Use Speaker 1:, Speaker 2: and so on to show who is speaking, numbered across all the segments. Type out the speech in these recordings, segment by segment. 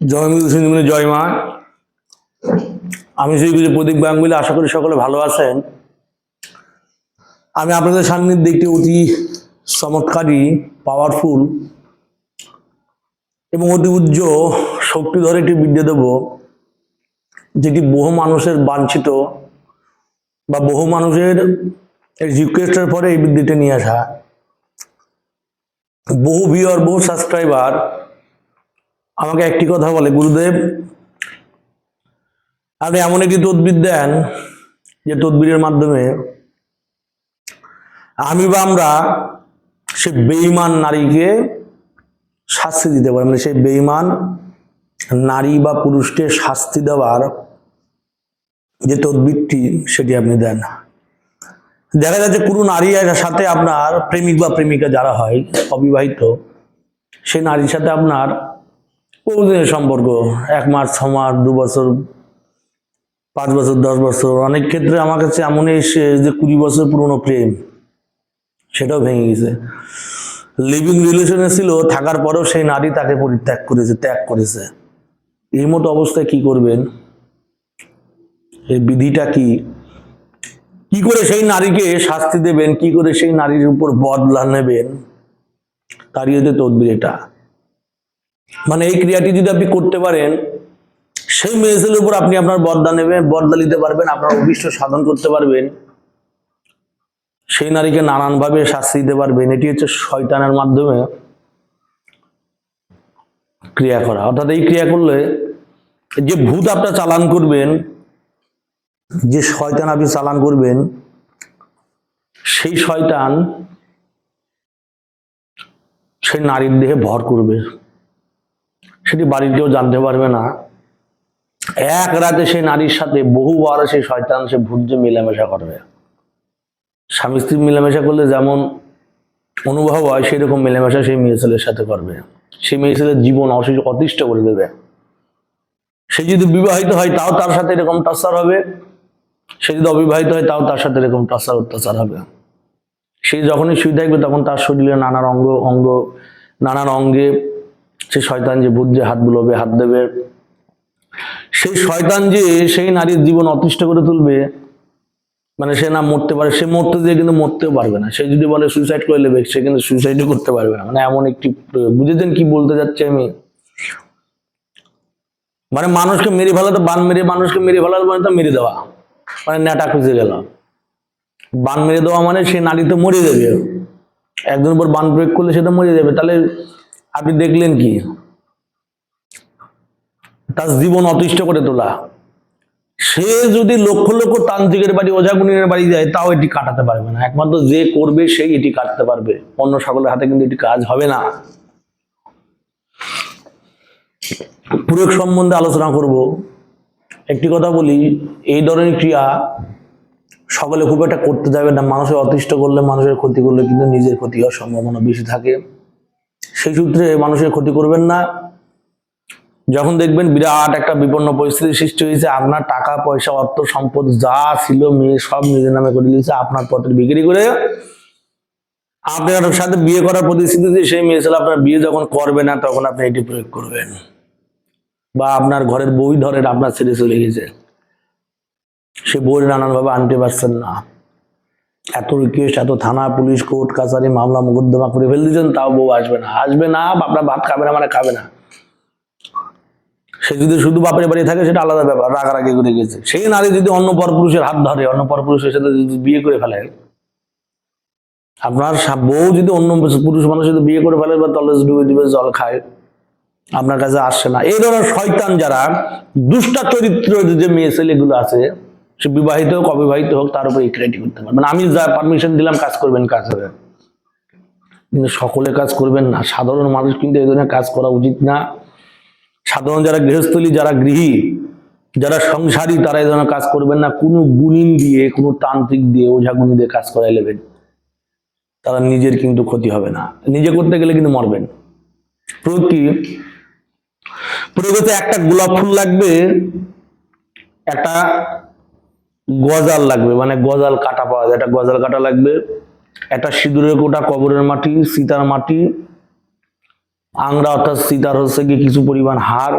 Speaker 1: জয় মিল সিন্ধুমিনী জয় মা। আমি সেই প্রদীপ গাঙ্গুলি আশা করি সকলে ভালো আছেন। আমি আপনাদের সান্নিধ্যে একটি অতি চমৎকারী পাওয়ারফুল এবং অতি উজ্জ শক্তিধর একটি বিদ্যা দেব, যেটি বহু মানুষের বাঞ্ছিত বা বহু মানুষের রিকোয়েস্টের পরে এই বিদ্যাটি নিয়ে আসা। বহু ভিওর বহু সাবস্ক্রাইবার আমাকে একটি কথা বলে, গুরুদেব। আপনি এমন একটি তদবির দেন যে তদবিরের মাধ্যমে আমি বা আমরা সে বেইমান নারীকে শাস্তি দিতে পারি। মানে সেই বেইমান নারী বা পুরুষকে শাস্তি দেওয়ার যে তদবিরটি, সেটি আপনি দেন। দেখা যাচ্ছে কোনো নারীর সাথে আপনার প্রেমিক বা প্রেমিকা যারা হয়, অবিবাহিত, সেই নারীর সাথে আপনার বহুদিনের সম্পর্ক, এক মাস, ছ মাস, দু বছর, পাঁচ বছর, দশ বছর, অনেক ক্ষেত্রে আমার কাছে এমন এসে যে কুড়ি বছর পুরনো প্রেম, সেটাও ভেঙে গেছে। লিভিং রিলেশনে ছিল, থাকার পরেও সেই নারী তাকে পরিত্যাগ করেছে, ত্যাগ করেছে। এই মতো অবস্থায় কি করবেন? এই বিধিটা কি? কি করে সেই নারীকে শাস্তি দেবেন? কি করে সেই নারীর উপর বদলা নেবেন? তারই হচ্ছে তদবির এটা। মানে এই ক্রিয়াটি যদি আপনি করতে পারেন, সেই মেয়েছেলের উপর আপনি আপনার বদলা নেবেন বদলা নিতে পারবেন, আপনার অভিষ্ট সাধন করতে পারবেন। সেই নারীকে নানানভাবে শাস্তি দিতে পারবেন। এটি হচ্ছে শয়তানের মাধ্যমে ক্রিয়া করা। অর্থাৎ এই ক্রিয়া করলে যে ভূত আপনার চালান করবেন, যে শয়তান আপনি চালান করবেন, সেই শয়তান সেই নারীর দেহে ভর করবে। সেটি কেউ জানতে পারবে না। এক রাতে সেই নারীর সাথে বহুবার সেই শয়তান, সে ভূত যে মেলামেশা করবে। স্বামী স্ত্রী মেলামেশা করলে যেমন অনুভব হয় সেরকম মেলামেশা সেই মেয়ে ছেলের সাথে করবে। সেই মেয়ে ছেলের জীবন অসি- অতিষ্ঠ করে দেবে। সে যদি বিবাহিত হয়, তাও তার সাথে এরকম টর্চার হবে। সে যদি অবিবাহিত হয়, তাও তার সাথে এরকম টর্চার অত্যাচার হবে। সে যখনই শুয়ে থাকবে, তখন তার শরীরে নানান অঙ্গ অঙ্গ নানান অঙ্গে সে শয়তান যে যে হাত বুলবে, হাত দেবে। সেই শয়তান যে, সেই নারীর জীবন অতিষ্ঠ করে তুলবে মানে সে না মরতে পারে, সে মরতে দিয়ে কিন্তু মরতেও পারবে না। সে যদি বলে সুইসাইড করে নেবে, সে কিন্তু সুইসাইডও করতে পারবে না। মানে এমন একটি, বুঝেছেন কি বলতে যাচ্ছে আমি? মানে মানুষকে মেরে ফেলাতে বান মেরে, মানুষকে মেরে ফেলার মানে তো মেরে দেওয়া। মানে নেটা খুঁজে গেল। বান মেরে দেওয়া মানে সে নারী তো মরে যাবে। একজন উপর বান প্রয়োগ করলে সে তো মরে যাবে। তাহলে আপনি দেখলেন কি? তার জীবন অতিষ্ঠ করে তোলা। সে যদি লক্ষ লক্ষ তান্ত্রিকের বাড়ি ওঝাগুনির বাড়ি যায়, তাও এটি কাটাতে পারবে না। একমাত্র যে করবে, সেই এটি কাটতে পারবে। অন্য সকলের হাতে কিন্তু এটি কাজ হবে না। প্রয়োগ সম্বন্ধে আলোচনা করব। একটি কথা বলি, এই ধরনের ক্রিয়া সকলে খুব একটা করতে যাবে না। মানুষের অতিষ্ঠ করলে মানুষের ক্ষতি করলে কিন্তু নিজের ক্ষতি হওয়ার সম্ভাবনা বেশি থাকে। সেই সূত্রে মানুষের ক্ষতি করবেন না। যখন দেখবেন বিরাট একটা বিপন্ন পরিস্থিতি সৃষ্টি হয়েছে, আপনার টাকা, পয়সা, অর্থ, সম্পদ যা ছিল মেয়ে সব নিজের নামে করে দিয়েছে, আপনার পথের বিক্রি করে। আপনার সাথে বিয়ে করার প্রতিশ্রুতিতে সেই মেয়ে ছেলে আপনার বিয়ে যখন করবে না, তখন আপনি এটি প্রয়োগ করবেন। বা আপনার ঘরের বই ধরেন আপনার ছেড়ে চলে গেছে। সে বই নানানভাবে আনতে পারছেন না। এত রিকোয়েস্ট এত থানা, পুলিশ, কোর্ট, কাছারি, মামলা, মোকদ্দমা করে ফেলে দিয়েছেন, তাও বউ আসবে না। আসবে না আপনার ভাত খাবে না মানে খাবে না। সে যদি শুধু বাপের বাড়ি থাকে, সেটা আলাদা ব্যাপার, রাগারাগি করে গেছে। সেই নারী যদি অন্য পর পুরুষের হাত ধরে, অন্য পর পুরুষের সাথে যদি বিয়ে করে ফেলে, আপনার বউ যদি অন্য পুরুষ মানুষের সাথে বিয়ে করে ফেলে, বা তলে ডুবে ডুবে জল খায়, আপনার কাছে আসছে না। এই ধরনের শয়তান যারা, দুষ্টা চরিত্র যে মেয়ে ছেলেগুলো আছে সে বিবাহিত হোক, অবিবাহিত হোক, তার উপর এই ক্রিয়াটি করতে পারবে মানে আমি যা পারমিশন দিলাম, কাজ করবেন কাজ হবে। কিন্তু সকলে কাজ করবেন না। সাধারণ মানুষ কিন্তু এই ধরনের কাজ করা উচিত না। সাধারণ যারা গৃহস্থলী, যারা গৃহী, যারা সংসারী, তারা এই ধরনের কাজ করবেন না। কোনো গুণিন দিয়ে, কোনো তান্ত্রিক দিয়ে ওঝাগুনি দিয়ে কাজ করাই নেবেন তারা নিজের কিন্তু ক্ষতি হবে না। নিজে করতে গেলে কিন্তু মরবেন। প্রয়োগ একটা গোলাপ ফুল লাগবে, একটা গজাল লাগবে মানে গজাল কাটা পাওয়া যায়। একটা গজাল কাটা লাগবে, একটা সিঁদুরের কোটা কবরের মাটি, সীতার মাটি, আংরা অর্থাৎ সীতার হচ্ছে কি কিছু পরিমাণ হার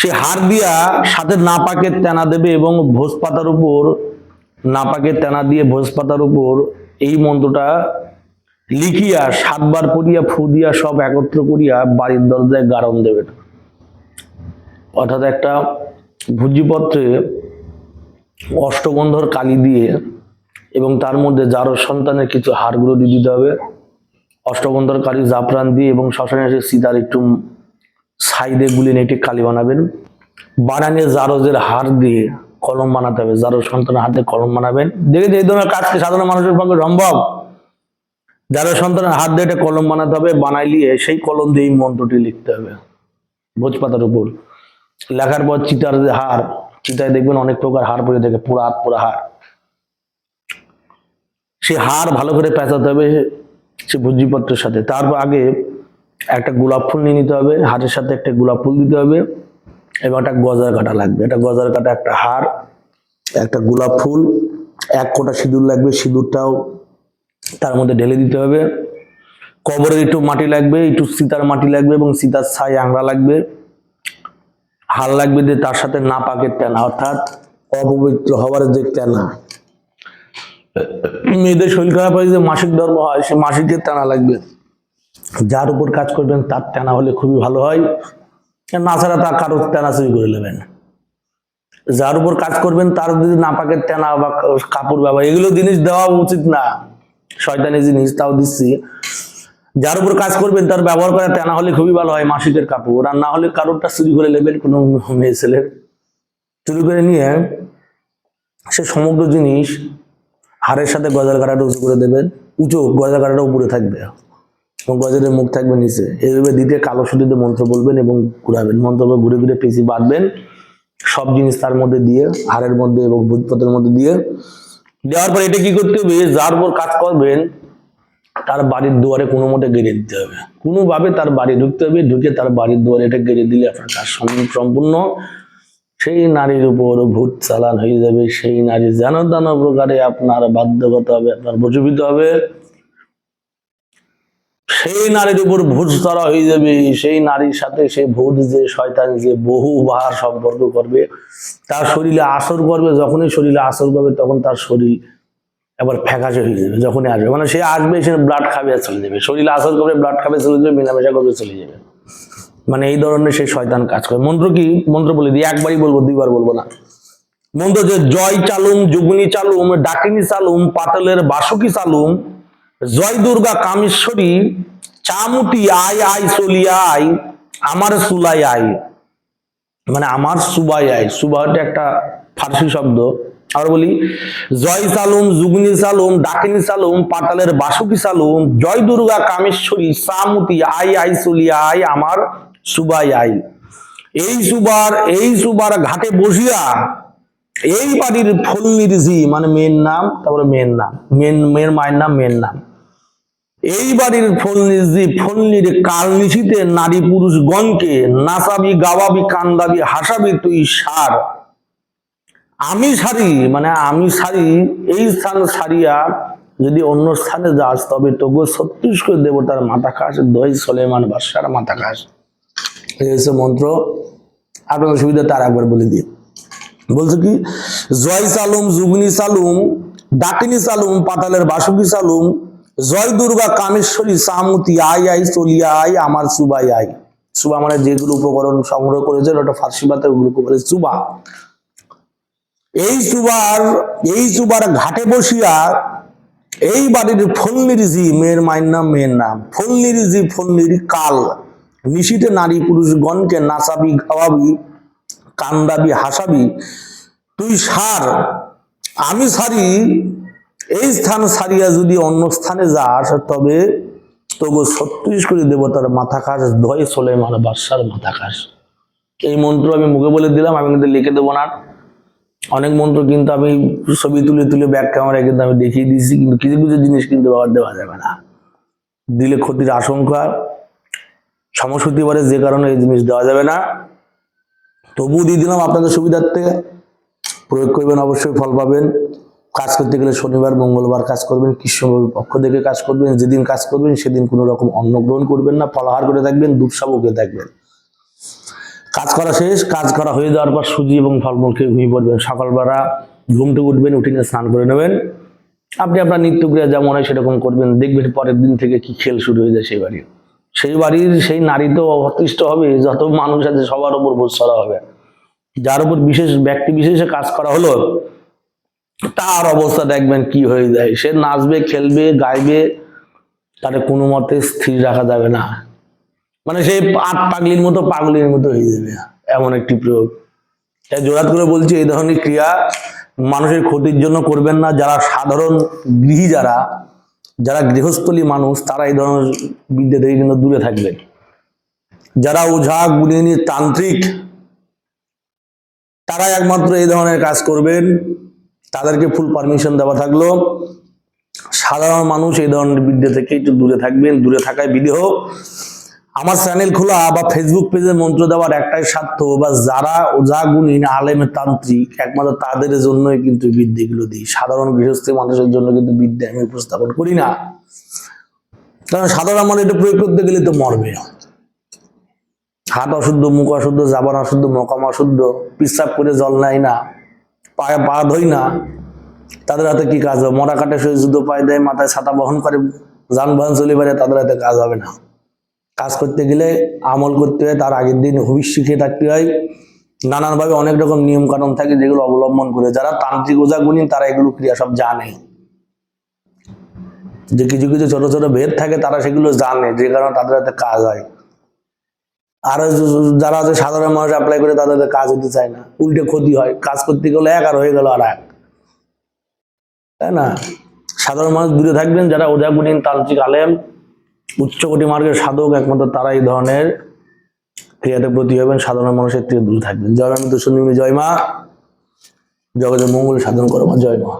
Speaker 1: সে হার দিয়া সাথে নাপাকের তেনা দেবে এবং ভোজ পাতার উপর, নাপাকের তেনা দিয়ে ভোজ পাতার উপর এই মন্ত্রটা লিখিয়া, সাতবার পড়িয়া ফু দিয়া সব একত্র করিয়া বাড়ির দরজায় গারণ দেবেন। অর্থাৎ একটা ভুজিপত্রে অষ্টগন্ধর কালি দিয়ে এবং তার মধ্যে যারো সন্তানের কিছু হাড়গুলো দিয়ে দিতে হবে। অষ্টগন্ধর কালি জাফরান দিয়ে এবং শ্মশানে এসে সীতার একটু সাইডে গুলিয়ে নিয়ে একটি কালি বানাবেন। বানানিয়ে জারজের হার দিয়ে কলম বানাতে হবে। জারো সন্তানের হাতে কলম বানাবেন। দেখে এই ধরনের কাজকে সাধারণ মানুষের পক্ষে সম্ভব? যারা সন্তানের হাত দিয়ে একটা কলম বানাতে হবে, বানাইলিয়ে সেই কলম দিয়ে মন্ত্রটি লিখতে হবে। ভোজপাতার উপর। লেখার পর চিতার যে হার চিতায় দেখবেন অনেক প্রকার হার পরে থাকে, পুরা হাত, পুরা হাড়। সে হাড় ভালো করে পেঁচাতে হবে সে ভুজিপত্রের সাথে। তারপর আগে একটা গোলাপ ফুল নিয়ে নিতে হবে, হাতের সাথে একটা গোলাপ ফুল দিতে হবে, এবং একটা গজার কাটা লাগবে। একটা গজার কাটা, একটা হাড়, একটা গোলাপ ফুল, এক কোটা সিঁদুর লাগবে, সিঁদুরটাও তার মধ্যে ঢেলে দিতে হবে। কবরের একটু মাটি লাগবে, একটু সীতার মাটি লাগবে, এবং সীতার ছাই আংড়া লাগবে। হাল লাগবে যে তার সাথে না পাকের তেনা অর্থাৎ অপবিত্র হওয়ার যে তেনা মেয়েদের শরীর খারাপ হয় যে মাসিক ধর্ম হয়, সে মাসিকের তেনা লাগবে। যার উপর কাজ করবেন, তার তেনা হলে খুবই ভালো হয়। না ছাড়া তা কারও তেনা চুরি করে নেবেন। যার উপর কাজ করবেন, তার যদি নাপাকের তেনা বা কাপড় ব্যবহার, এগুলো জিনিস দেওয়া উচিত না। শয়তানি জিনিস, তাও দিচ্ছি। যার উপর কাজ করবেন, তার ব্যবহার করা তেনা হলে খুবই ভালো হয় মাসিকের কাপড়। আর না হলে কারোরটা চুরি করে নেবেন কোনো মেয়ে ছেলের। চুরি করে নিয়ে সে সমগ্র জিনিস হাড়ের সাথে গজাল কাটাটা উঁচু করে দেবেন। উঁচু, গজাল কাটাটা উপরে থাকবে। এবং গজালের মুখ থাকবে নিচে। এইভাবে দিতে কালো সুতিতে মন্ত্র বলবেন এবং ঘুরাবেন। মন্ত্র ঘুরে ঘুরে পেঁচি বাঁধবেন। সব জিনিস তার মধ্যে দিয়ে, হাড়ের মধ্যে এবং ভূতপথের মধ্যে দিয়ে। দেওয়ার পর এটা কি করতে হবে? যার উপর কাজ করবেন তার বাড়ির দুয়ারে কোনো মতে গেড়ে দিতে হবে। কোনোভাবে তার বাড়ি ঢুকতে হবে, ঢুকে তার বাড়ির দুয়ারে এটা গেড়ে দিলে আপনার কাজ সম্পূর্ণ সেই নারীর উপর ভূত চালান হয়ে যাবে, সেই নারী যেন তেন প্রকারে আপনার বাধ্যগত হবে, আপনার বজুবিত হবে। সেই নারীর উপর ভূত ধরা হয়ে যাবে, সেই নারীর সাথে সেই ভূত যে শয়তান যে বহু বহুবার সম্পর্ক করবে, তার শরীরে আসর করবে, যখনই শরীরে আসর করবে, তখন তার শরীর একবার ফ্যাকাশে হয়ে যাবে, যখনই আসবে। মানে সে আসবে, সে ব্লাড খাবে আর চলে যাবে। শরীরে আসর করবে ব্লাড খাবে, চলে যাবে, মেলামেশা করবে, চলে যাবে। মানে এই ধরনের সেই শয়তান কাজ করে। মন্ত্র কি? মন্ত্র বলে দিই, একবারই বলব, দুইবার বলব না। মন্ত্র যে জয় চালুম, যুগনি চালুম, ডাকিনী চালুম, পাতলের বাসুকি চালুম, জয় দুর্গা কামেশ্বরী, চামুটি আয় আয় চলিয়া আয়, আমার সুলাই আয়। মানে আমার সুবাই আয়। সুবা একটা ফার্সি শব্দ। আর বলি, জয় সালুম যুগনি সালুম, ডাকিনী সালুম পাতালের বাসুকি সালুম, জয় দুর্গা, কামেশ্বরী, সামুতি, আই আই চলিয়া আই, আমার সুবাই, আই। এই সুবার এই সুবার ঘাটে বসিয়া এই বাড়ির ফল্লির জি মানে মেয়ের নাম, তারপরে মেয়ের নাম মেন মেয়ের মায়ের নাম, মেয়ের নাম। এই বাড়ির ফলনির জি কাল নিশিতে নারী পুরুষ গণকে নাচাবি গাওয়াবি, কান্দাবি, হাসাবি, তুই সার। আমি সারি মানে আমি সারি, এই স্থান সারিয়া যদি অন্য স্থানে যাস, তবে তবু ছত্রিশ করে দেবতার মাথা খাস দই সলেমান বাদশার মাথা খাস হচ্ছে মন্ত্র। আপনাদের সুবিধা তার একবার বলে দিই। বলছে কি, জয় সালুম জুগনি সালুম ডাকিনি সালুম, পাতালের বাসুকি সালুম, জয় দুর্গা, কামেশ্বরী, সামুতি, আই আই চলিয়া আই, আমার সুবাই, আই। সুবা মানে যেগুলো উপকরণ সংগ্রহ করেছেন, ওটা ফার্সি ভাতে ওগুলো বলে সুবা। এই সুবার এই সুবার ঘাটে বসিয়া এই বাড়ির ফল্লির জি, মেয়ের মায়ের নাম, মেয়ের নাম। ফল্লির জি, ফল্লির কাল। নিশিতে নারী পুরুষ গণকে নাচাবি, খাওয়াবি, কান্দাবি, হাসাবি। তুই সার, আমি সারি, এই স্থান সারিয়া যদি অন্য স্থানে যাস, তবে তবু ছত্রিশ করে দেবতার মাথা খাস, দয় সোলেমান বাদশার মাথা খাস। এই মন্ত্র আমি মুখে বলে দিলাম, আমি কিন্তু লিখে দেবো না। অনেক মন্ত্র কিন্তু আমি ছবি তুলে তুলে ব্যাক ক্যামেরায় কিন্তু আমি দেখিয়ে দিয়েছি, কিন্তু কিছু কিছু জিনিস কিন্তু ব্যবহার দেওয়া যাবে না। দিলে ক্ষতির আশঙ্কা সমস্যা হতে পারে যে কারণে এই জিনিস দেওয়া যাবে না। তবুও দিয়ে দিলাম আপনাদের সুবিধার্থে। প্রয়োগ করবেন, অবশ্যই ফল পাবেন। কাজ করতে গেলে শনিবার, মঙ্গলবার কাজ করবেন কৃষ্ণবাবুর পক্ষ থেকে কাজ করবেন, যেদিন কাজ করবেন, সেদিন কোনো রকম অন্ন গ্রহণ করবেন না ফলাহার করে থাকবেন, দুধ সাবুকে থাকবেন। কাজ করা শেষ, কাজ করা হয়ে যাওয়ার পর সুজি এবং ফলমূল খেয়ে ঘুমিয়ে পড়বেন। সকালবেলা ঘুম থেকে উঠবেন উঠে নিয়ে স্নান করে নেবেন। আপনি আপনার নিত্যক্রিয়া যেমন হয় সেরকম করবেন। দেখবেন পরের দিন থেকে কি খেল শুরু হয়ে যায় সেই বাড়ির। সেই বাড়ির সেই নারী তো অতিষ্ঠ হবে, যত মানুষ আছে সবার উপর ভরসা হবে। যার উপর বিশেষ ব্যক্তি বিশেষে কাজ করা হলো, তার অবস্থা দেখবেন কি হয়ে যায়। সে নাচবে, খেলবে, গাইবে তারে কোনো মতে স্থির রাখা যাবে না। মানে সেই আট পাগলির মতো পাগলির মতো হয়ে যাবে। এমন একটি প্রয়োগ। তাই জোরাত করে বলছি, এই ধরনের ক্রিয়া মানুষের ক্ষতির জন্য করবেন না। যারা সাধারণ গৃহী যারা যারা গৃহস্থলী মানুষ, তারা এই ধরনের বিদ্যা থেকে কিন্তু দূরে থাকবেন। যারা ওঝা গুলিনী তান্ত্রিক তারা একমাত্র এই ধরনের কাজ করবেন। তাদেরকে ফুল পারমিশন দেওয়া থাকল। সাধারণ মানুষ এই ধরনের বিদ্যা থেকে একটু দূরে থাকবেন। দূরে থাকায় বিদেহ আমার চ্যানেল খোলা বা ফেসবুক পেজে মন্ত্র দেওয়ার একটাই স্বার্থ, বা যারা ওঝা গুণীন আলেমে তান্ত্রিক, একমাত্র তাদের জন্যই কিন্তু বিদ্যাগুলো দিই। সাধারণ গৃহস্থী মানুষের জন্য কিন্তু বিদ্যা আমি উপস্থাপন করি না। কারণ সাধারণ মানুষ এটা প্রয়োগ করতে গেলে তো মরবে হাত অশুদ্ধ, মুখ অশুদ্ধ জাবান অশুদ্ধ, মকাম অশুদ্ধ, পিসাব করে জল নেয় না, পায়ে পা ধই না, তাদের হাতে কি কাজ হবে? মরা কাটে যুদ্ধ পায়ে দেয়, মাথায় ছাতা বহন করে, যানবাহন চলে বেড়ে তাদের হাতে কাজ হবে না। কাজ করতে গেলে আমল করতে হয়, তার আগের দিন হবিষ শিখে থাকতে হয়। নানানভাবে অনেক রকম নিয়ম কানুন থাকে যেগুলো অবলম্বন করে যারা তান্ত্রিক ওজা গুণী তারা এগুলো ক্রিয়া সব জানে। যে কিছু কিছু ছোট ছোট ভেদ থাকে, তারা সেগুলো জানে, যে কারণে তাদের হাতে কাজ হয়। আর যারা আছে, সাধারণ মানুষ অ্যাপ্লাই করে তাদের কাজ হতে চায় না। উল্টে ক্ষতি হয়। কাজ করতে গেলে এক আর হয়ে গেল আর এক। তাই না? সাধারণ মানুষ দূরে থাকবেন, যারা ওজা গুণীন তান্ত্রিক আলেম উচ্চকোটি মার্গের সাধক একমাত্র তারা এই ধরনের ক্রিয়াতে প্রতি হবেন, সাধারণ মানুষের থেকে দূরে থাকবেন। জয় আমি সন্দীপনী জয় মা। জগতের মঙ্গল সাধন করো মা, জয় মা।